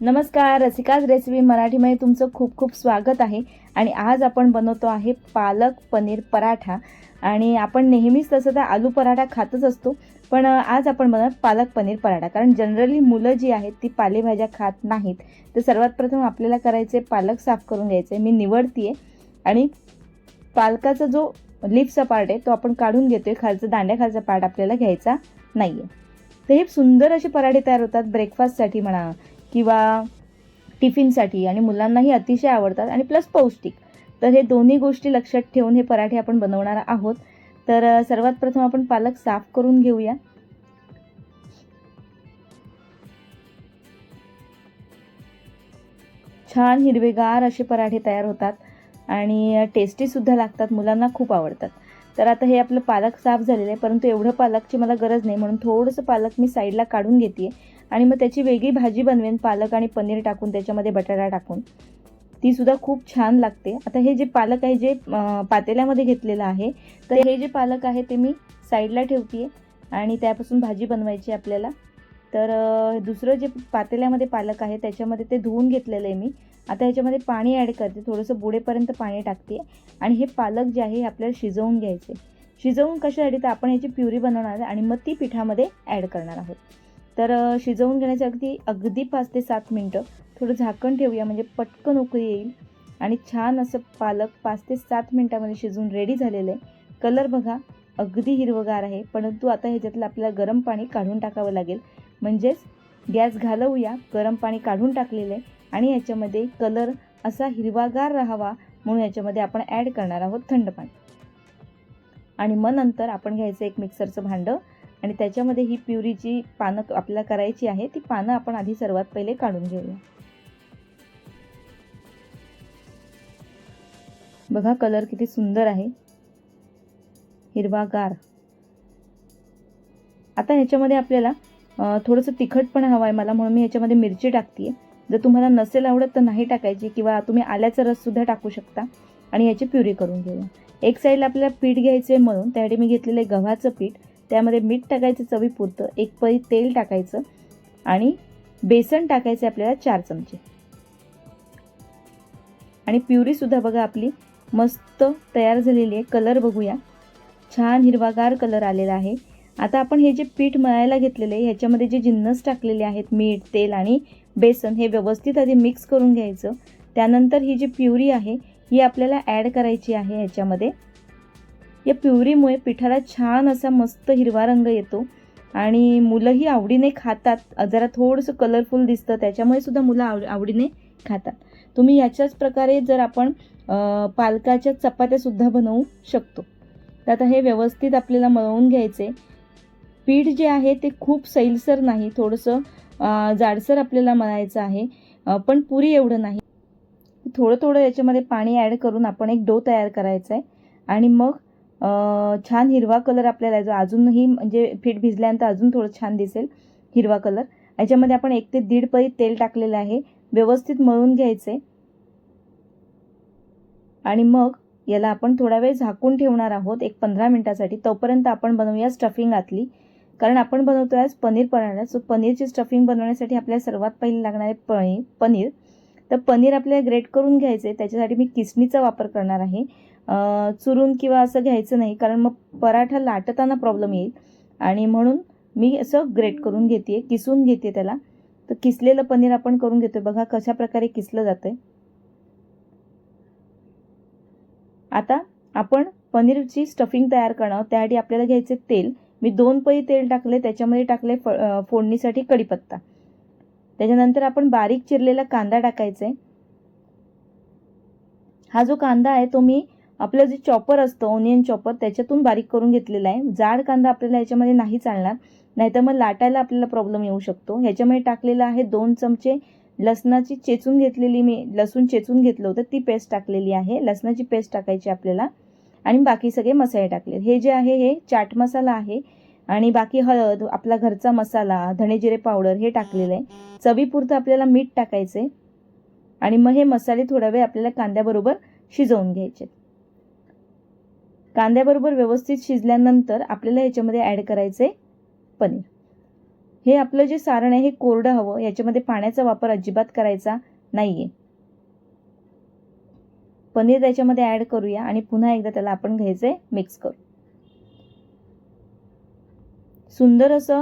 नमस्कार रसिकाज रेसिपी मराठीमध्ये तुमचं खूप खूप स्वागत आहे. आणि आज आपण बनवतो आहे पालक पनीर पराठा. आणि आपण नेहमीच तसं तर आलू पराठा खातच असतो पण आज आपण बनवत पालक पनीर पराठा. कारण जनरली मुलं जी आहेत ती पालेभाज्या खात नाहीत. तर सर्वात प्रथम आपल्याला करायचे पालक साफ करून घ्यायचे. मी निवडतीये. आणि पालकाचा जो लिपचा पार्ट आहे तो आपण काढून घेतोय. खालचा दांड्या खालचा पार्ट आपल्याला घ्यायचा नाही आहे तर हे सुंदर असे पराठे तयार होतात ब्रेकफास्टसाठी म्हणा किंवा टिफिनसाठी आणि मुलांनाही अतिशय आवडतात आणि प्लस पौष्टिक. तर हे दोन्ही गोष्टी लक्षात ठेवून हे पराठे आपण बनवणार आहोत. तर सर्वात प्रथम आपण पालक साफ करून घेऊया. छान हिरवेगार असे पराठे तयार होतात आणि टेस्टीसुद्धा लागतात मुलांना खूप आवडतात. तर आता हे आपलं पालक साफ झालेलं आहे परंतु एवढं पालकची मला गरज नाही म्हणून थोडंसं पालक मी साईडला काढून घेते आणि मग त्याची वेगळी भाजी बनवेन पालक आणि पनीर टाकून त्याच्यामध्ये बटाटा टाकून. ती सुद्धा खूप छान लागते. आता हे जे पालक आहे जे पातेल्यामध्ये घेतलेलं आहे तर हे जे पालक आहे ते मी साईडला ठेवते आणि त्यापासून भाजी बनवायची आहे आपल्याला. तर दुसरं जे पातेल्यामध्ये पालक आहे त्याच्यामध्ये ते धुवून घेतलेलं आहे मी. आता ह्याच्यामध्ये पाणी ॲड करते. थोडंसं बुडेपर्यंत पाणी टाकते. आणि हे पालक जे आहे हे आपल्याला शिजवून घ्यायचे शिजवून कशासाठी? तर आपण याची प्युरी बनवणार आहे आणि मग ती पिठामध्ये ॲड करणार आहोत. तर शिजवून घेण्याचे अगदी अगदी पाच ते सात मिनटं थोडं झाकण ठेवूया म्हणजे पटकन उकळी येईल. आणि छान असं पालक पाच ते सात मिनटामध्ये शिजून रेडी झालेलं आहे. कलर बघा अगदी हिरवगार आहे. परंतु आता ह्याच्यातलं आपल्याला गरम पाणी काढून टाकावं लागेल. म्हणजेच गॅस घालवूया गरम पाणी काढून टाकलेलं आहे. आणि याच्यामध्ये कलर असा हिरवागार राहावा म्हणून याच्यामध्ये आपण ॲड करणार आहोत थंड पाणी. आणि मग नंतर आपण घ्यायचं एक मिक्सरचं भांडं. आणि त्याच्यामध्ये ही प्युरीची पानं आपल्याला करायची आहे ती पानं आपण आधी सर्वात पहिले काढून घेऊया. बघा कलर किती सुंदर आहे. हिरवागार. आता ह्याच्यामध्ये आपल्याला थोडंसं तिखट पण हवं आहे मला म्हणून मी ह्याच्यामध्ये मिरची टाकते जर तुम्हाला नसेल आवडत तर नाही टाकायची किंवा तुम्ही आल्याचा रससुद्धा टाकू शकता. आणि याची प्युरी करून घेऊया. एक साईडला आपल्याला पीठ घ्यायचं आहे म्हणून त्यासाठी मी घेतलेलं आहे गव्हाचं पीठ. त्यामध्ये मीठ टाकायचं चवीपुरतं. एक पळी तेल टाकायचं आणि बेसन टाकायचं आपल्याला चार चमचे. आणि प्युरीसुद्धा बघा आपली मस्त तयार झालेली आहे. कलर बघूया. छान हिरवागार कलर आलेला आहे. आता आपण हे जे पीठ मळायला घेतलेलं आहे ह्याच्यामध्ये जे जिन्नस टाकलेले आहेत मीठ तेल आणि बेसन हे व्यवस्थित आधी मिक्स करून घ्यायचं. त्यानंतर ही जी प्युरी आहे ही आपल्याला ॲड करायची आहे ह्याच्यामध्ये. या प्युरीमुळे पिठाला छान असा मस्त हिरवा रंग येतो. आणि मुलंही आवडीने खातात. जरा थोडंसं कलरफुल दिसतं. त्याच्यामुळे सुद्धा मुलं आव आवडीने खातात. तुम्ही याच्याच प्रकारे जर आपण पालकाच्या चपात्यासुद्धा बनवू शकतो. तर आता हे व्यवस्थित आपल्याला मळवून घ्यायचे. पीठ जे आहे ते खूप सैलसर नाही. थोडंसं जाडसर आपल्याला मळायचं आहे. पण पुरी एवढं नाही. थोडं थोडं याच्यामध्ये पाणी ॲड करून आपण एक डो तयार करायचा आहे आणि मग छान हिरवा कलर आपल्याला जो अजूनही म्हणजे पीठ भिजल्यानंतर अजून थोडं छान दिसेल हिरवा कलर. याच्यामध्ये आपण एक ते दीड पळी तेल टाकलेलं आहे. व्यवस्थित मळून घ्यायचे आणि मग याला आपण थोडा वेळ झाकून ठेवणार आहोत. एक पंधरा मिनटासाठी. तोपर्यंत आपण बनवूया स्टफिंग आतली. कारण आपण बनवतो आज पनीर पराठा. सो पनीरची स्टफिंग बनवण्यासाठी आपल्याला सर्वात पहिले लागणार आहे पनीर. पनीर. तर पनीर आपल्याला ग्रेट करून घ्यायचं आहे त्याच्यासाठी मी किसणीचा वापर करणार आहे. चुरून किंवा असं घ्यायचं नाही कारण मग पराठा लाटताना प्रॉब्लेम येईल. आणि म्हणून मी असं ग्रेट करून घेते किसून घेते त्याला. तर किसलेलं पनीर आपण करून घेतो बघा कशा प्रकारे किसलं जातंय. आता आपण पनीरची स्टफिंग तयार करणं त्यासाठी आपल्याला घ्यायचे तेल. मी दोन पई तेल टाकले त्याच्यामध्ये टाकले फ फोडणीसाठी कढीपत्ता. त्याच्यानंतर आपण बारीक चिरलेला कांदा टाकायचा आहे हा जो कांदा आहे तो मी आपलं जे चॉपर असतं ओनियन चॉपर त्याच्यातून बारीक करून घेतलेला आहे. जाड कांदा आपल्याला ह्याच्यामध्ये नाही चालणार. नाहीतर मग लाटायला आपल्याला प्रॉब्लेम येऊ शकतो. ह्याच्यामध्ये टाकलेला आहे दोन चमचे लसणाची चेचून घेतलेली मी लसूण चेचून घेतलं होतं ती पेस्ट टाकलेली आहे. लसणाची पेस्ट टाकायची आपल्याला. आणि बाकी सगळे मसाले टाकले. हे जे आहे हे चाट मसाला आहे. आणि बाकी हळद आपला घरचा मसाला धणे जिरे पावडर हे टाकलेलं आहे. चवीपुरतं आपल्याला मीठ टाकायचं आहे आणि मग हे मसाले थोडा वेळ आपल्याला कांद्याबरोबर शिजवून घ्यायचे कांद्याबरोबर व्यवस्थित शिजल्यानंतर आपल्याला ह्याच्यामध्ये ॲड करायचे पनीर. हे आपलं जे सारण आहे हे कोरडं हवं. याच्यामध्ये पाण्याचा वापर अजिबात करायचा नाहीये. पनीर त्याच्यामध्ये ॲड करूया आणि पुन्हा एकदा त्याला आपण घ्यायचे मिक्स करू. सुंदर असं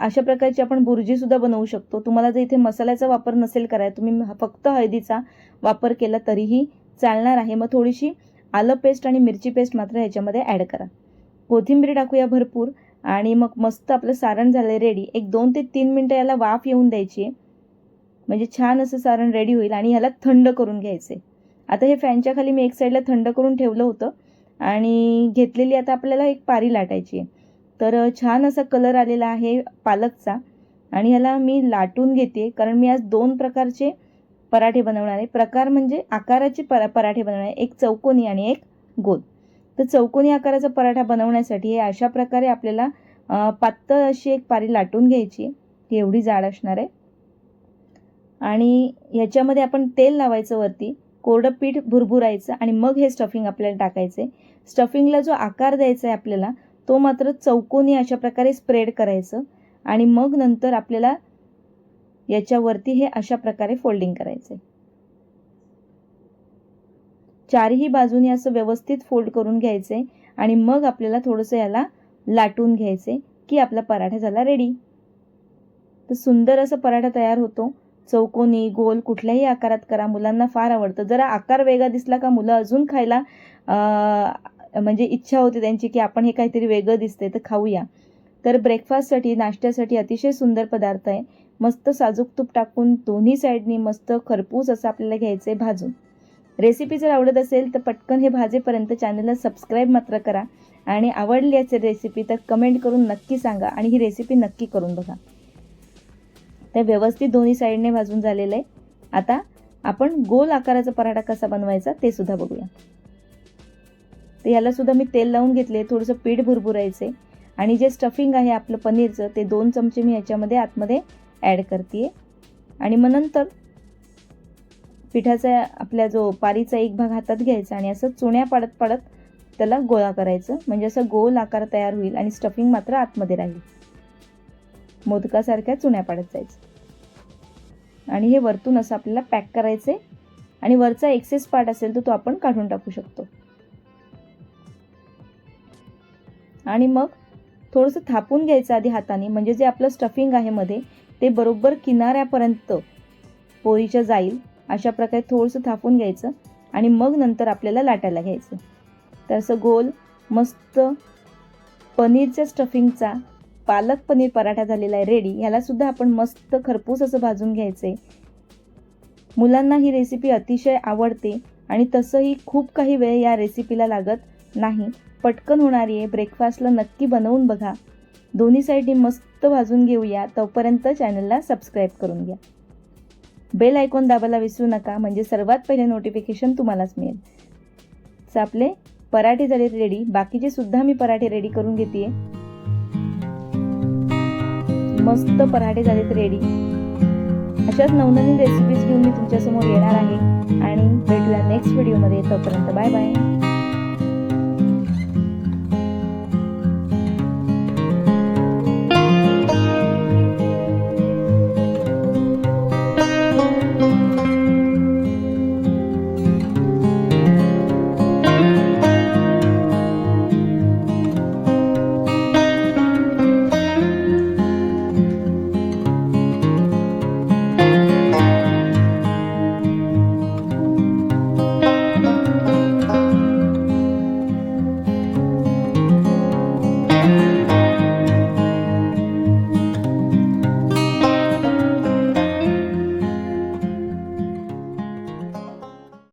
अशा प्रकारची आपण बुर्जी सुद्धा बनवू शकतो. तुम्हाला जर इथे मसाल्याचा वापर नसेल करायचा तुम्ही फक्त हळदीचा वापर केला तरीही चालणार आहे. मग थोडीशी आलं पेस्ट आणि मिरची पेस्ट मात्र ह्याच्यामध्ये ॲड करा. कोथिंबीर टाकूया भरपूर आणि मग मस्त आपलं सारण झालं रेडी एक दोन ते तीन मिनटं याला वाफ येऊन द्यायची. म्हणजे छान असं सारण रेडी होईल आणि ह्याला थंड करून घ्यायचे आता हे फॅनच्या खाली मी एक साईडला थंड करून ठेवलं होतं आणि घेतलेली आता आपल्याला एक पारी लाटायची आहे. तर छान असा कलर आलेला आहे पालकचा आणि ह्याला मी लाटून घेते कारण मी आज दोन प्रकारचे पराठे बनवणारे. प्रकार म्हणजे आकाराचे परा पराठे बनवणारे. एक चौकोनी आणि एक गोल. तर चौकोनी आकाराचा पराठा बनवण्यासाठी हे अशा प्रकारे आपल्याला पातळ अशी एक पारी लाटून घ्यायची. ती एवढी जाड असणार आहे. आणि ह्याच्यामध्ये आपण तेल लावायचं वरती. कोरडं पीठ भुरभुरायचं आणि मग हे स्टफिंग आपल्याला टाकायचं स्टफिंगला जो आकार द्यायचा आहे आपल्याला तो मात्र चौकोनी अशा प्रकारे स्प्रेड करायचं. आणि मग नंतर आपल्याला याच्यावरती हे अशा प्रकारे फोल्डिंग करायचे चारही बाजूनी असं व्यवस्थित फोल्ड करून घ्यायचंय आणि मग आपल्याला थोडंसं याला लाटून घ्यायचे की आपला पराठा झाला रेडी तर सुंदर असा पराठा तयार होतो. चौकोनी गोल कुठल्याही आकारात करा. मुलांना फार आवडतं. जरा आकार वेगळा दिसला का मुलं अजून खायला म्हणजे इच्छा होती त्यांची की आपण हे काहीतरी वेगळं दिसतंय तर खाऊया. तर ब्रेकफास्टसाठी नाश्त्यासाठी अतिशय सुंदर पदार्थ आहे. मस्त साजूक तूप टाकून दोन्ही साईडनी मस्त खरपूस असं आपल्याला घ्यायचं आहे भाजून. रेसिपी जर आवडत असेल तर पटकन हे भाजेपर्यंत चॅनलला सबस्क्राईब मात्र करा आणि आवडली असेल रेसिपी तर कमेंट करून नक्की सांगा आणि ही रेसिपी नक्की करून बघा. तर व्यवस्थित दोन्ही साईडने भाजून झालेलं आहे. आता आपण गोल आकाराचा पराठा कसा बनवायचा ते सुद्धा बघूया. तर याला सुद्धा मी तेल लावून घेतले थोडंसं पीठ भुरभुरायचे आणि जे स्टफिंग आहे आपलं पनीरचं ते दोन चमचे मी याच्यामध्ये आतमध्ये ॲड करते आणि मग नंतर पिठाचा आपल्या जो पारीचा एक भाग हातात घ्यायचा आणि असं चुण्या पाडत पाडत त्याला गोळा करायचं. म्हणजे असं गोल आकार तयार होईल आणि स्टफिंग मात्र आतमध्ये राहील. मोदकासारख्या चुण्या पाडत जायचं. आणि हे वरतून असं आपल्याला पॅक करायचे आणि वरचा एक्सेस पार्ट असेल तर तो आपण काढून टाकू शकतो. आणि मग थोडंसं थापून घ्यायचं आधी हाताने. म्हणजे जे आपलं स्टफिंग आहे मध्ये ते बरोबर किनाऱ्यापर्यंत पोळीच्या जाईल अशा प्रकारे थोडंसं थापून घ्यायचं आणि मग नंतर आपल्याला लाटायला घ्यायचं. तर असं गोल मस्त पनीरच्या स्टफिंगचा पालक पनीर पराठा झालेला आहे रेडी ह्यालासुद्धा आपण मस्त खरपूस असं भाजून घ्यायचं आहे मुलांना ही रेसिपी अतिशय आवडते आणि तसंही खूप काही वेळ या रेसिपीला लागत नाही. पटकन होणारी आहे ब्रेकफास्टला नक्की बनवून बघा. दोन्ही साईडनी मस्त भाजून घेऊया. तोपर्यंत चॅनलला सबस्क्राईब करून घ्या. बेल आयकॉन दाबायला विसरू नका म्हणजे सर्वात पहिले नोटिफिकेशन तुम्हालाच मिळेल. तर आपले पराठे झाले रेडी बाकीचे सुद्धा मी पराठे रेडी करून घेते मस्त पराठे झालेत रेडी अशाच नवनवीन रेसिपीज घेऊन मी तुमच्यासमोर येणार आहे. आणि भेटूया नेक्स्ट व्हिडिओमध्ये तोपर्यंत बाय बाय